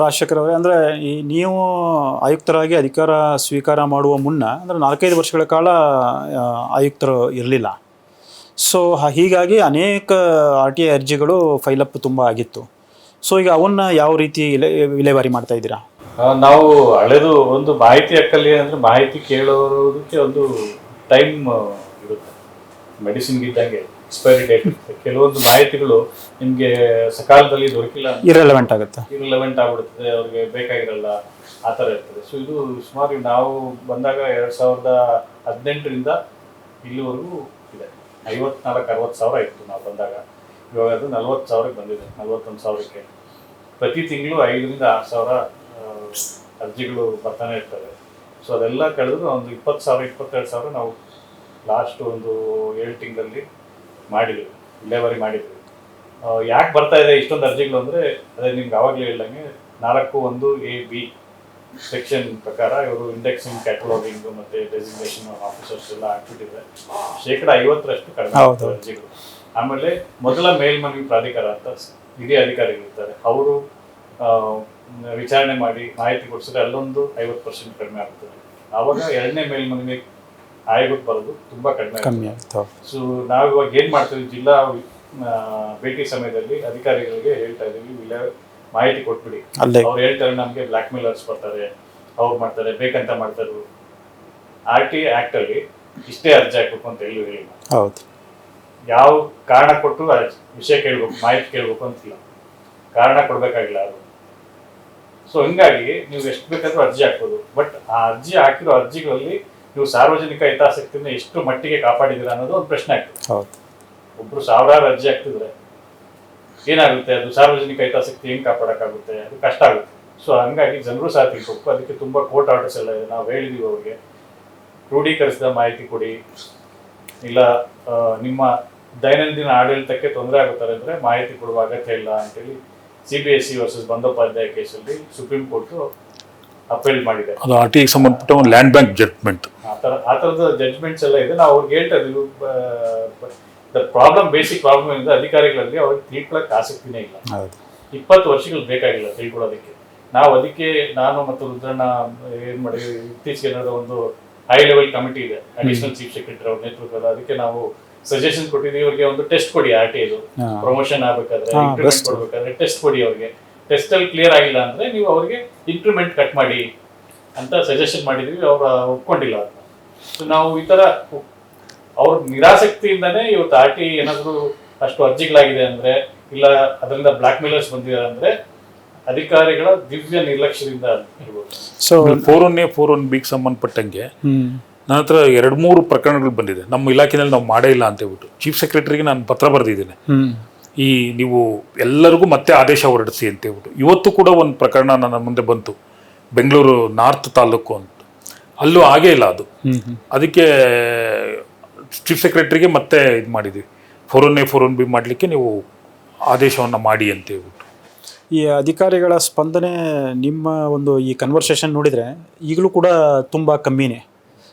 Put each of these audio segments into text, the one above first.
ರಾಜಶೇಖರ್ ಅವರೇ ಅಂದರೆ ಈ ನೀವು ಆಯುಕ್ತರಾಗಿ ಅಧಿಕಾರ ಸ್ವೀಕಾರ ಮಾಡುವ ಮುನ್ನ, ಅಂದರೆ ನಾಲ್ಕೈದು ವರ್ಷಗಳ ಕಾಲ ಆಯುಕ್ತರು ಇರಲಿಲ್ಲ. ಸೊ ಹೀಗಾಗಿ ಅನೇಕ ಆರ್ ಟಿ ಐ ಅರ್ಜಿಗಳು ಫೈಲಪ್ ತುಂಬ ಆಗಿತ್ತು. ಸೊ ಈಗ ಅವನ್ನ ಯಾವ ರೀತಿ ವಿಲೇ ವಿಲೇವಾರಿ ಮಾಡ್ತಾ ಇದ್ದೀರಾ? ನಾವು ಹಳೆದು ಒಂದು ಮಾಹಿತಿ ಹಕ್ಕಲ್ಲಿ ಅಂದರೆ ಮಾಹಿತಿ ಕೇಳೋದಕ್ಕೆ ಒಂದು ಟೈಮ್ ಇರುತ್ತೆ. ಮೆಡಿಸಿನ್ಗೆ ಇದ್ದಂಗೆ ಎಕ್ಸ್ಪೈರಿ ಡೇಟ್ ಕೆಲವೊಂದು ಮಾಹಿತಿಗಳು ನಿಮಗೆ ಸಕಾಲದಲ್ಲಿ ದೊರಕಿಲ್ಲ ಇರೆಲೆವೆಂಟ್ ಆಗುತ್ತೆ. ಇರಲೆವೆಂಟ್ ಆಗ್ಬಿಡ್ತದೆ ಅವ್ರಿಗೆ ಬೇಕಾಗಿರಲ್ಲ ಆ ಥರ ಇರ್ತದೆ. ಸೊ ಇದು ಸುಮಾರು ನಾವು ಬಂದಾಗ ಎರಡು ಸಾವಿರದ ಹದಿನೆಂಟರಿಂದ ಇಲ್ಲಿವರೆಗೂ ಇದೆ. ಐವತ್ನಾಲ್ಕು ಅರವತ್ತು ಸಾವಿರ ಇತ್ತು ನಾವು ಬಂದಾಗ. ಇವಾಗ ಅದು ನಲ್ವತ್ತು ಸಾವಿರಕ್ಕೆ ಬಂದಿದೆ ನಲ್ವತ್ತೊಂದು ಸಾವಿರಕ್ಕೆ. ಪ್ರತಿ ತಿಂಗಳು ಐದರಿಂದ ಆರು ಸಾವಿರ ಅರ್ಜಿಗಳು ಬರ್ತಾನೆ ಇರ್ತವೆ. ಸೊ ಅದೆಲ್ಲ ಕಳೆದು ಒಂದು ಇಪ್ಪತ್ತು ಸಾವಿರ ಇಪ್ಪತ್ತೆರಡು ಸಾವಿರ ನಾವು ಲಾಸ್ಟ್ ಒಂದು ಏಳು ತಿಂಗಳಲ್ಲಿ ಮಾಡಿದ್ವಿ ವಿಲೇವಾರಿ ಮಾಡಿದ್ವಿ. ಯಾಕೆ ಬರ್ತಾ ಇದೆ ಇಷ್ಟೊಂದು ಅರ್ಜಿಗಳು ಅಂದರೆ ಅದೇ ನಿಮ್ಗೆ ಆವಾಗಲೇ ಹೇಳ್ದಂಗೆ ನಾಲ್ಕು ಒಂದು ಎ ಬಿ ಸೆಕ್ಷನ್ ಪ್ರಕಾರ ಇವರು ಇಂಡೆಕ್ಸಿಂಗ್ ಕ್ಯಾಟಲಾಗಿಂಗ್ ಮತ್ತೆ ಡೆಸಿಗ್ನೇಷನ್ ಆಫೀಸರ್ಸ್ ಎಲ್ಲ ಹಾಕ್ಬಿಟ್ಟಿದ್ರೆ ಶೇಕಡ ಐವತ್ತರಷ್ಟು ಕಡಿಮೆ. ಅರ್ಜಿಗಳು. ಆಮೇಲೆ ಮೊದಲ ಮೇಲ್ಮನವಿ ಪ್ರಾಧಿಕಾರ ಅಂತ ಹಿರಿಯ ಅಧಿಕಾರಿಗಳಿರ್ತಾರೆ ಅವರು ವಿಚಾರಣೆ ಮಾಡಿ ಮಾಹಿತಿ ಕೊಡಿಸಿದ್ರೆ ಅಲ್ಲೊಂದು ಐವತ್ತು ಪರ್ಸೆಂಟ್ ಕಡಿಮೆ ಆಗ್ತದೆ ಆವಾಗ ಎರಡನೇ ಮೇಲ್ಮನವಿ ಆಯೋಗಕ್ಕೆ ಬರೋದು ತುಂಬಾ ಕಡಿಮೆ. ಕಮ್ಮಿ ಆಯಿತು ಸೊ ನಾವು ಇವಾಗ ಏನ್ ಮಾಡ್ತೀವಿ ಜಿಲ್ಲಾ ಭೇಟಿ ಸಮಯದಲ್ಲಿ ಅಧಿಕಾರಿಗಳಿಗೆ ಹೇಳ್ತಾ ಇದೀವಿ ಇಲ್ಲ ಮಾಹಿತಿ ಕೊಟ್ಬಿಡಿ. ಅವ್ರು ಹೇಳ್ತಾರೆ ನಮ್ಗೆ ಬ್ಲಾಕ್ ಮೇಲರ್ಸ್ ಬರ್ತಾರೆ ಅವ್ರು ಮಾಡ್ತಾರೆ ಬೇಕಂತ ಮಾಡ್ತಾರೆ. ಆರ್ ಟಿ ಆಕ್ಟ್ ಅಲ್ಲಿ ಇಷ್ಟೇ ಅರ್ಜಿ ಹಾಕ್ಬೇಕು ಅಂತ ಎಲ್ಲೂ ಹೇಳಿಲ್ಲ. ಹೌದು. ಯಾವ ಕಾರಣ ಕೊಟ್ಟು ವಿಷಯ ಕೇಳ್ಬೇಕು ಮಾಹಿತಿ ಕೇಳ್ಬೇಕು ಅಂತಿಲ್ಲ. ಕಾರಣ ಕೊಡ್ಬೇಕಾಗಿಲ್ಲ ಅದು. ಸೊ ಹಿಂಗಾಗಿ ನೀವು ಎಷ್ಟು ಬೇಕಾದ್ರೂ ಅರ್ಜಿ ಹಾಕ್ಬೋದು. ಬಟ್ ಆ ಅರ್ಜಿ ಹಾಕಿರೋ ಅರ್ಜಿಗಳಲ್ಲಿ ನೀವು ಸಾರ್ವಜನಿಕ ಹಿತಾಸಕ್ತಿನ ಎಷ್ಟು ಮಟ್ಟಿಗೆ ಕಾಪಾಡಿದ್ದೀರಾ ಅನ್ನೋದು ಒಂದು ಪ್ರಶ್ನೆ ಆಗ್ತದೆ. ಒಬ್ರು ಸಾವಿರಾರು ಅರ್ಜಿ ಆಗ್ತಿದ್ರೆ ಏನಾಗುತ್ತೆ? ಅದು ಸಾರ್ವಜನಿಕ ಹಿತಾಸಕ್ತಿ ಹೆಂಗ್ ಕಾಪಾಡಕ್ಕಾಗುತ್ತೆ? ಅದು ಕಷ್ಟ ಆಗುತ್ತೆ. ಸೊ ಹಂಗಾಗಿ ಜನರು ಸಹ ತಿಳ್ಕೊಬೇಕು. ಅದಕ್ಕೆ ತುಂಬಾ ಕೋರ್ಟ್ ಆರ್ಡರ್ಸ್ ಎಲ್ಲ ಇದೆ. ನಾವು ಹೇಳಿದೀವಿ ಅವ್ರಿಗೆ. ಕ್ರೋಢೀಕರಿಸಿದ ಮಾಹಿತಿ ಕೊಡಿ. ಇಲ್ಲ ನಿಮ್ಮ ದೈನಂದಿನ ಆಡಳಿತಕ್ಕೆ ತೊಂದರೆ ಆಗುತ್ತಾರೆ ಅಂದ್ರೆ ಮಾಹಿತಿ ಕೊಡುವ ಅಗತ್ಯ ಇಲ್ಲ ಅಂತೇಳಿ C B S C versus Bandopadhyay ಕೇಸಲ್ಲಿ ಸುಪ್ರೀಂ ಕೋರ್ಟ್ ಅಪೀಲ್ ಮಾಡಿದೆ ಅದು ಆರ್ ಟಿ ಸಂಬಂಧಪಟ್ಟ ಒಂದು ಲ್ಯಾಂಡ್ ಬ್ಯಾಂಕ್ ಜಡ್ಜ್ಮೆಂಟ್. ಆ ಥರ ಆ ಥರದ ಜಡ್ಜ್ಮೆಂಟ್ಸ್ ಎಲ್ಲ ಇದೆ. ನಾವು ಅವ್ರಿಗೆ ಹೇಳ್ತಾ ದ ಪ್ರಾಬ್ಲಮ್ ಬೇಸಿಕ್ ಪ್ರಾಬ್ಲಮ್ ಇಂದ ಅಧಿಕಾರಿಗಳಲ್ಲಿ ಅವ್ರಿಗೆ ತಿಳ್ಕೊಳಕ್ ಆಸಕ್ತಿನೇ ಇಲ್ಲ. ಇಪ್ಪತ್ತು ವರ್ಷಗಳು ಬೇಕಾಗಿಲ್ಲ ತಿಳ್ಕೊಳ್ಳೋದಕ್ಕೆ ನಾವು ಅದಕ್ಕೆ ನಾನು ಮತ್ತು ರುದ್ರಣ್ಣ ಏನ್ ಮಾಡಿ ಇತ್ತೀಚೆಗೆ ನಡೆದ ಒಂದು ಹೈ ಲೆವೆಲ್ ಕಮಿಟಿ ಇದೆ. ಅಡಿಷನಲ್ ಚೀಫ್ ಸೆಕ್ರೆಟರಿ ಅವ್ರ ನೇತೃತ್ವದ ಅದಕ್ಕೆ ನಾವು ಸಜೆಷನ್ ಕೊಟ್ಟಿದ್ದೀವಿ. ಇವರಿಗೆ ಒಂದು ಟೆಸ್ಟ್ ಕೊಡಿ ಆರ್ ಟಿ. ಪ್ರಮೋಷನ್ ಆಗ್ಬೇಕಾದ್ರೆ ಕೊಡ್ಬೇಕಾದ್ರೆ ಟೆಸ್ಟ್ ಕೊಡಿ ಅವ್ರಿಗೆ. ಟೆಸ್ಟ್ ಅಲ್ಲಿ ಕ್ಲಿಯರ್ ಆಗಿಲ್ಲ ಅಂದ್ರೆ ನೀವು ಅವರಿಗೆ ಇಂಕ್ರಿಮೆಂಟ್ ಕಟ್ ಮಾಡಿ ಅಂತ ಸಜೆಷನ್ ಮಾಡಿದೀವಿ ಅವ್ರ ಒಪ್ಕೊಂಡಿಲ್ಲ. ಅದನ್ನ ಸೊ ನಾವು ಈ ತರ ಅವ್ರ ನಿರಾಸಕ್ತಿಯಿಂದಾನೇ ಇವತ್ತು ಆರ್ ಟಿ ಏನಾದ್ರು ಅಷ್ಟು ಅರ್ಜಿಗಳಾಗಿದೆ ಅಂದ್ರೆ ಇಲ್ಲ ಅದರಿಂದ ಬ್ಲಾಕ್ ಮೇಲರ್ಸ್ ಬಂದಿದ್ದಾರೆ ಅಂದ್ರೆ ಅಧಿಕಾರಿಗಳ ದಿವ್ಯ ನಿರ್ಲಕ್ಷ್ಯದಿಂದ so four one A four one ಬಿಗೆ ಸಂಬಂಧಪಟ್ಟಂಗೆ ನನ್ನ ಹತ್ರ ಎರಡು ಮೂರು ಪ್ರಕರಣಗಳು ಬಂದಿದೆ. ನಮ್ಮ ಇಲಾಖೆಯಲ್ಲಿ ನಾವು ಮಾಡೇ ಇಲ್ಲ ಅಂತ ಹೇಳ್ಬಿಟ್ಟು. ಚೀಫ್ ಸೆಕ್ರೆಟರಿಗೆ ನಾನು ಪತ್ರ ಬರೆದಿದ್ದೇನೆ. ಈ ನೀವು ಎಲ್ಲರಿಗೂ ಮತ್ತೆ ಆದೇಶ ಹೊರಡಿಸಿ ಅಂತ ಹೇಳ್ಬಿಟ್ಟು. ಇವತ್ತು ಕೂಡ ಒಂದು ಪ್ರಕರಣ ನನ್ನ ಮುಂದೆ ಬಂತು. ಬೆಂಗಳೂರು ನಾರ್ತ್ ತಾಲೂಕು ಅಂತ. ಅಲ್ಲೂ ಆಗೇ ಇಲ್ಲ ಅದು. ಅದಕ್ಕೆ ಚೀಫ್ ಸೆಕ್ರೆಟರಿಗೆ ಮತ್ತೆ ಇದು ಮಾಡಿದ್ವಿ. Four one A four one B ಮಾಡಲಿಕ್ಕೆ ನೀವು ಆದೇಶವನ್ನು ಮಾಡಿ ಅಂತ ಹೇಳ್ಬಿಟ್ಟು. ಈ ಅಧಿಕಾರಿಗಳ ಸ್ಪಂದನೆ ನಿಮ್ಮ ಒಂದು ಈ ಕನ್ವರ್ಸೇಷನ್ ನೋಡಿದರೆ ಈಗಲೂ ಕೂಡ ತುಂಬ ಕಮ್ಮಿನೇ.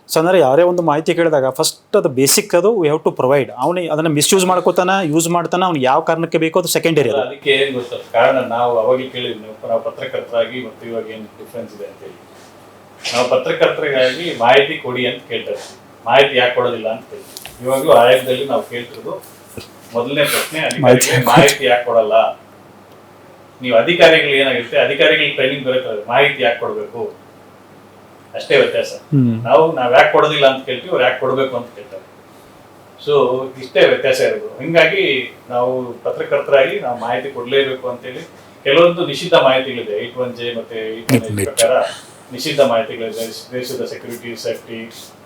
ಸೊ ಅಂದರೆ ಯಾರೇ ಒಂದು ಮಾಹಿತಿ ಕೇಳಿದಾಗ ಫಸ್ಟ್ ಅದು ಬೇಸಿಕ್ ಅದು ವಿ ಹ್ಯಾವ್ ಟು ಪ್ರೊವೈಡ್ ಅವನು ಅದನ್ನು ಮಿಸ್ಯೂಸ್ ಮಾಡ್ಕೋತಾನ ಯೂಸ್ ಮಾಡ್ತಾನೆ ಅವ್ನು ಯಾವ ಕಾರಣಕ್ಕೆ ಬೇಕೋ ಅದು ಸೆಕೆಂಡರಿ ಅದು. ಅದಕ್ಕೆ ಏನು ಗೊತ್ತಾ? ಕಾರಣ ನಾವು ಅವಾಗ ಕೇಳಿದ್ವಿ ನಾವು ಪತ್ರಕರ್ತರಾಗಿ ಮತ್ತು ಇವಾಗ ಏನು ಡಿಫ್ರೆನ್ಸ್ ಇದೆ ಅಂತ ಹೇಳಿ. ನಾವು ಪತ್ರಕರ್ತರಿಗಾಗಿ ಮಾಹಿತಿ ಕೊಡಿ ಅಂತ ಕೇಳ್ತಾ ಇದ್ವಿ ಮಾಹಿತಿ ಯಾಕೆ ಕೊಡೋದಿಲ್ಲ ಅಂತ ಹೇಳಿ. ಇವಾಗಲೂ ಆಯೋಗದಲ್ಲಿ ನಾವು ಕೇಳ್ತಿರೋದು ಮೊದಲನೇ ಪ್ರಶ್ನೆ ಅಧಿಕಾರಿಗಳಿಗೆ ಮಾಹಿತಿ. ಯಾಕೆ ಕೊಡಲ್ಲ? ನೀವು ಅಧಿಕಾರಿಗಳು ಏನಾಗಿರುತ್ತೆ ಅಧಿಕಾರಿಗಳಿಗೆ ಟ್ರೈನಿಂಗ್ ಬರುತ್ತೆ ಮಾಹಿತಿ ಯಾಕೆ ಕೊಡಬೇಕು? ಅಷ್ಟೇ ವ್ಯತ್ಯಾಸ. ನಾವು ನಾವು ಯಾಕೆ ಕೊಡೋದಿಲ್ಲ ಅಂತ ಕೇಳ್ತೀವಿ ಅವ್ರು ಯಾಕೆ ಕೊಡಬೇಕು ಅಂತ ಕೇಳ್ತಾರೆ. ಸೊ ಇಷ್ಟೇ ವ್ಯತ್ಯಾಸ ಇರೋದು. ಹಿಂಗಾಗಿ ನಾವು ಪತ್ರಕರ್ತರಾಗಿ ನಾವು ಮಾಹಿತಿ ಕೊಡಲೇಬೇಕು ಅಂತೇಳಿ ಕೆಲವೊಂದು ನಿಷಿದ್ಧ ಮಾಹಿತಿಗಳಿದೆ. ಏಟ್ ಒನ್ ಜೆ ಮತ್ತೆ 818 ಪ್ರಕಾರ ನಿಷಿದ್ಧ ಮಾಹಿತಿಗಳಿದೆ. ದೇಶದ ಸೆಕ್ಯೂರಿಟಿ ಸೇಫ್ಟಿ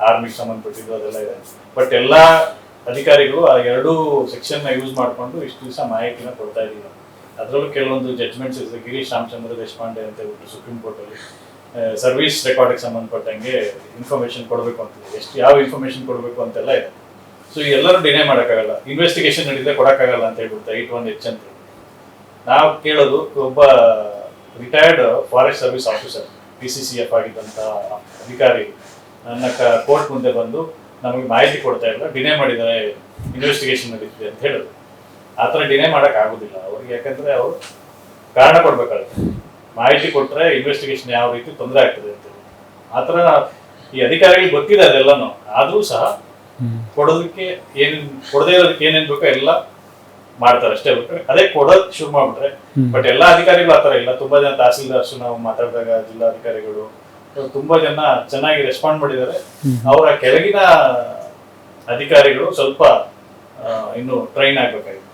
ಆರ್ಮಿಗೆ ಸಂಬಂಧಪಟ್ಟಿದ್ದು ಅದೆಲ್ಲ ಇದೆ. ಬಟ್ ಎಲ್ಲಾ ಅಧಿಕಾರಿಗಳು ಆ ಎರಡೂ ಸೆಕ್ಷನ್ನ ಯೂಸ್ ಮಾಡಿಕೊಂಡು ಇಷ್ಟು ದಿವಸ ಮಾಹಿತಿನ ಕೊಡ್ತಾ ಇದ್ದೀವಿ. ಅದರಲ್ಲೂ ಕೆಲವೊಂದು ಜಡ್ಜ್ಮೆಂಟ್ಸ್ ಇದೆ. ಗಿರೀಶ್ ರಾಮಚಂದ್ರ ದೇಶಪಾಂಡೆ ಅಂತ ಹೇಳ್ಬಿಟ್ಟು ಸುಪ್ರೀಂ ಕೋರ್ಟ್ ಅಲ್ಲಿ ಸರ್ವಿಸ್ ರೆಕಾರ್ಡಿಗೆ ಸಂಬಂಧಪಟ್ಟಂಗೆ ಇನ್ಫಾರ್ಮೇಶನ್ ಕೊಡಬೇಕು ಅಂತ ಎಷ್ಟು ಯಾವ ಇನ್ಫಾರ್ಮೇಶನ್ ಕೊಡಬೇಕು ಅಂತೆಲ್ಲ ಇದೆ. ಸೊ ಎಲ್ಲರೂ ಡಿನೇ ಮಾಡೋಕ್ಕಾಗಲ್ಲ. ಇನ್ವೆಸ್ಟಿಗೇಷನ್ ನಡೀತಾ ಕೊಡೋಕ್ಕಾಗಲ್ಲ ಅಂತ ಹೇಳ್ಬಿಡ್ತಾರೆ. ಇಟ್ ಒನ್ ಎಚ್ ಅಂತ. ನಾವು ಕೇಳೋದು ಒಬ್ಬ retired forest service officer P C C F ಆಗಿದ್ದಂಥ ಅಧಿಕಾರಿ. ನನ್ನ ಕೋರ್ಟ್ ಮುಂದೆ ಬಂದು ನಮಗೆ ಮಾಹಿತಿ ಕೊಡ್ತಾ ಇಲ್ಲ. ಡಿನೇ ಮಾಡಿದರೆ ಇನ್ವೆಸ್ಟಿಗೇಷನ್ ನಡೀತಿದೆ ಅಂತ ಹೇಳೋದು. ಆ ಥರ ಡಿನೇ ಮಾಡೋಕ್ಕಾಗೋದಿಲ್ಲ. ಅವ್ರಿಗೆ ಯಾಕಂದರೆ ಅವರು ಕಾರಣ ಕೊಡ್ಬೇಕಾಗುತ್ತೆ. ಮಾಹಿತಿ ಕೊಟ್ರೆ ಇನ್ವೆಸ್ಟಿಗೇಷನ್ ಯಾವ ರೀತಿ ತೊಂದರೆ ಆಗ್ತದೆ ಅಂತ ಆ ಥರ ಈ ಅಧಿಕಾರಿಗಳಿಗೆ ಗೊತ್ತಿದೆ ಅದೆಲ್ಲನೂ. ಆದ್ರೂ ಸಹ ಕೊಡೋದಕ್ಕೆ ಏನೇನು ಕೊಡದೇ ಇರೋದಕ್ಕೆ ಏನೇನ್ ಬೇಕೋ ಎಲ್ಲ ಮಾಡ್ತಾರೆ ಅಷ್ಟೇ ಅದೇ ಕೊಡೋದ್ ಶುರು ಮಾಡ್ಬಿಟ್ರೆ. ಬಟ್ ಎಲ್ಲಾ ಅಧಿಕಾರಿಗಳು ಆತರ ಇಲ್ಲ. ತುಂಬಾ ಜನ ತಹಸೀಲ್ದಾರ್ಸ್ ನಾವು ಮಾತಾಡಿದಾಗ ಜಿಲ್ಲಾಧಿಕಾರಿಗಳು ತುಂಬಾ ಜನ ಚೆನ್ನಾಗಿ ರೆಸ್ಪಾಂಡ್ ಮಾಡಿದ್ದಾರೆ. ಅವರ ಕೆಳಗಿನ ಅಧಿಕಾರಿಗಳು ಸ್ವಲ್ಪ ಇನ್ನು ಟ್ರೈನ್ ಆಗ್ಬೇಕಾಗಿದೆ